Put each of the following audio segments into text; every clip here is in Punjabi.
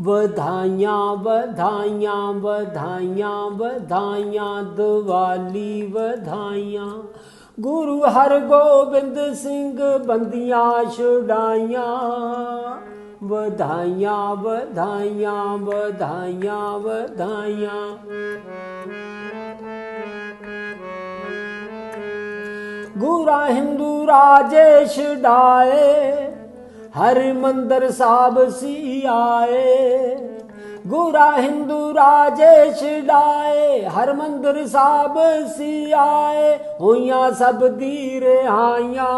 ਵਧਾਈਆਂ ਵਧਾਈਆਂ ਵਧਾਈਆਂ ਵਧਾਈਆਂ, ਦੀਵਾਲੀ ਵਧਾਈਆਂ। ਗੁਰੂ ਹਰਗੋਬਿੰਦ ਸਿੰਘ ਬੰਦੀਆਂ ਛੁਡਾਈਆਂ। ਵਧਾਈਆਂ ਵਧਾਈਆਂ ਵਧਾਈਆਂ ਵਧਾਈਆਂ। ਗੁਰਾ ਹਿੰਦੂ ਰਾਜੇਸ਼ ਡਾਏ ਹਰਿਮੰਦਰ ਸਾਹਿਬ ਸੀ ਆਏ। ਗੁਰਾ ਹਿੰਦੂ ਰਾਜੇਸ਼ ਡਾਏ ਹਰਮੰਦਰ ਸਾਹਿਬ ਸੀ ਆਏ। ਹੋਈਆਂ ਸਭ ਦੀ ਰਿਹਾਈਆਂ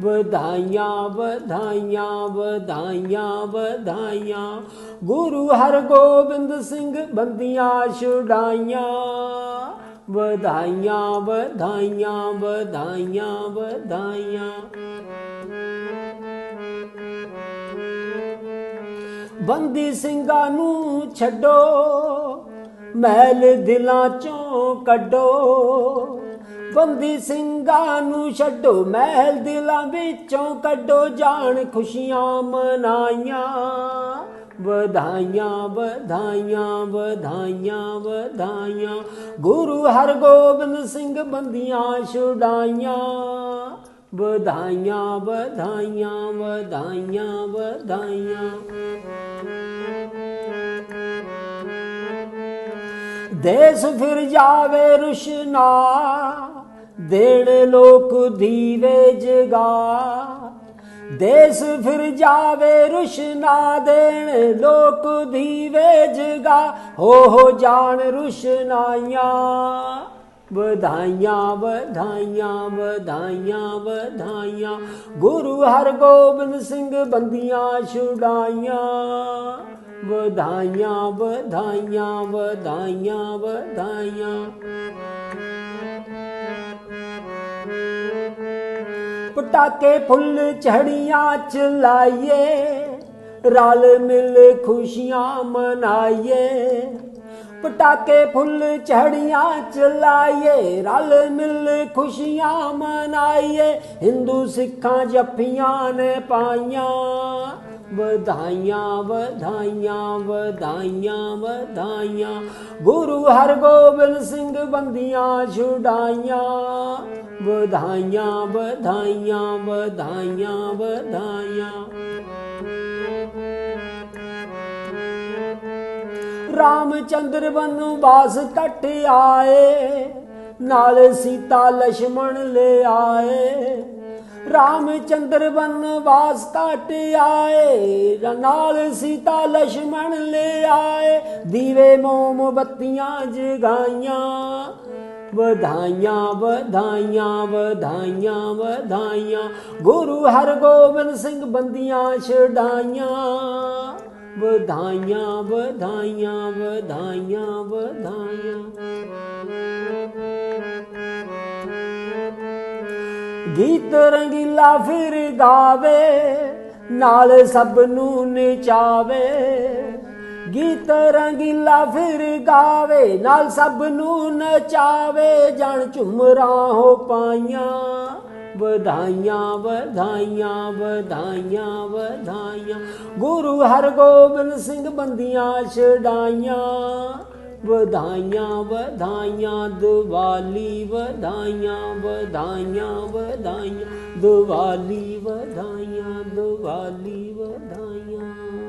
ਵਧਾਈਆਂ ਵਧਾਈਆਂ ਵਧਾਈਆਂ ਵਧਾਈਆਂ। ਗੁਰੂ ਹਰਗੋਬਿੰਦ ਸਿੰਘ ਬੰਦੀਆਂ ਛੁਡਾਈਆਂ। ਵਧਾਈਆਂ ਵਧਾਈਆਂ ਵਧਾਈਆਂ ਵਧਾਈਆਂ। ਬੰਦੀ ਸਿੰਘਾਂ ਨੂੰ ਛੱਡੋ, ਮਹਿਲ ਦਿਲਾਂ ਚੋਂ ਕੱਢੋ। ਬੰਦੀ ਸਿੰਘਾਂ ਨੂੰ ਛੱਡੋ, ਮਹਿਲ ਦਿਲਾਂ ਵਿੱਚੋਂ ਕੱਢੋ। ਜਾਣ ਖੁਸ਼ੀਆਂ ਮਨਾਈਆਂ, ਵਧਾਈਆਂ ਵਧਾਈਆਂ ਵਧਾਈਆਂ ਵਧਾਈਆਂ। ਗੁਰੂ ਹਰਗੋਬਿੰਦ ਸਿੰਘ ਬੰਦੀਆਂ ਛੁਡਾਈਆਂ, ਵਧਾਈਆਂ ਵਧਾਈਆਂ ਵਧਾਈਆਂ ਵਧਾਈਆਂ। ਦੇਸ ਫਿਰ ਜਾਵੇ ਰੁਸ਼ਨਾ ਦੇਣ ਲੋਕ ਦੀਵੇ ਜਗਾ। ਦੇਸ ਫਿਰ ਜਾਵੇ ਰੁਸ਼ਨਾ, ਦੇਣ ਲੋਕ ਦੀਵੇ ਜਗਾ। ਹੋ ਹੋ ਜਾਣ ਰੁਸ਼ਨਾਈਆਂ, ਵਧਾਈਆਂ ਵਧਾਈਆਂ ਵਧਾਈਆਂ ਵਧਾਈਆਂ। ਗੁਰੂ ਹਰਗੋਬਿੰਦ ਸਿੰਘ ਬੰਦੀਆਂ ਛੁਡਾਈਆਂ। ਵਧਾਈਆਂ ਵਧਾਈਆਂ ਵਧਾਈਆਂ ਵਧਾਈਆਂ। ਪਟਾਕੇ, ਫੁੱਲ ਝੜੀਆਂ ਚਲਾਈਏ ਰਲ ਮਿਲ ਖੁਸ਼ੀਆਂ ਮਨਾਈਏ। ਪਟਾਕੇ, ਫੁੱਲ ਝੜੀਆਂ ਚਲਾਈਏ ਰਲ ਮਿਲ ਖੁਸ਼ੀਆਂ ਮਨਾਈਏ। ਹਿੰਦੂ ਸਿੱਖਾਂ ਜੱਫੀਆਂ ਨੇ ਪਾਈਆਂ। ਵਧਾਈਆਂ ਵਧਾਈਆਂ ਵਧਾਈਆਂ ਵਧਾਈਆਂ। ਗੁਰੂ ਹਰਗੋਬਿੰਦ ਸਿੰਘ ਬੰਦੀਆਂ ਛੁਡਾਈਆਂ। ਵਧਾਈਆਂ ਵਧਾਈਆਂ ਵਧਾਈਆਂ ਵਧਾਈਆਂ। ਰਾਮਚੰਦਰ ਵਨਵਾਸ ਟੱਟ ਆਏ। ਨਾਲ ਸੀਤਾ ਲక్ష్మణ ਲੈ ਆਏ। ਰਾਮਚੰਦਰ ਬਨਵਾਸ ਕਾਟ ਆਏ ਨਾਲ ਸੀਤਾ ਲక్ష్మణ ਲੈ ਆਏ। ਦੀਵੇ ਮੋਮ ਬੱਤੀਆਂ ਜਗਾਈਆਂ, ਵਧਾਈਆਂ ਵਧਾਈਆਂ ਵਧਾਈਆਂ ਵਧਾਈਆਂ। ਗੁਰੂ ਹਰਗੋਬਿੰਦ ਸਿੰਘ ਬੰਦੀਆਂ ਛਡਾਈਆਂ। ਵਧਾਈਆਂ ਵਧਾਈਆਂ ਵਧਾਈਆਂ ਵਧਾਈਆਂ। ਗੀਤ ਰੰਗੀਲਾ ਫਿਰ ਗਾਵੇ ਨਾਲ ਸਭ ਨੂੰ ਨਚਾਵੇ। ਗੀਤ ਰੰਗੀਲਾ ਫਿਰ ਗਾਵੇ ਨਾਲ ਸਭ ਨੂੰ ਨਚਾਵੇ। ਜਣ ਝੁਮਰਾਂ ਹੋ ਪਾਈਆਂ, ਵਧਾਈਆਂ ਵਧਾਈਆਂ ਵਧਾਈਆਂ ਵਧਾਈਆਂ। ਗੁਰੂ ਹਰਗੋਬਿੰਦ ਸਿੰਘ ਬੰਦੀਆਂ ਛਡਾਈਆਂ। ਵਧਾਈਆਂ ਵਧਾਈਆਂ ਦੀਵਾਲੀ ਵਧਾਈਆਂ ਵਧਾਈਆਂ ਵਧਾਈਆਂ ਦੀਵਾਲੀ ਵਧਾਈਆਂ ਦੀਵਾਲੀ ਵਧਾਈਆਂ।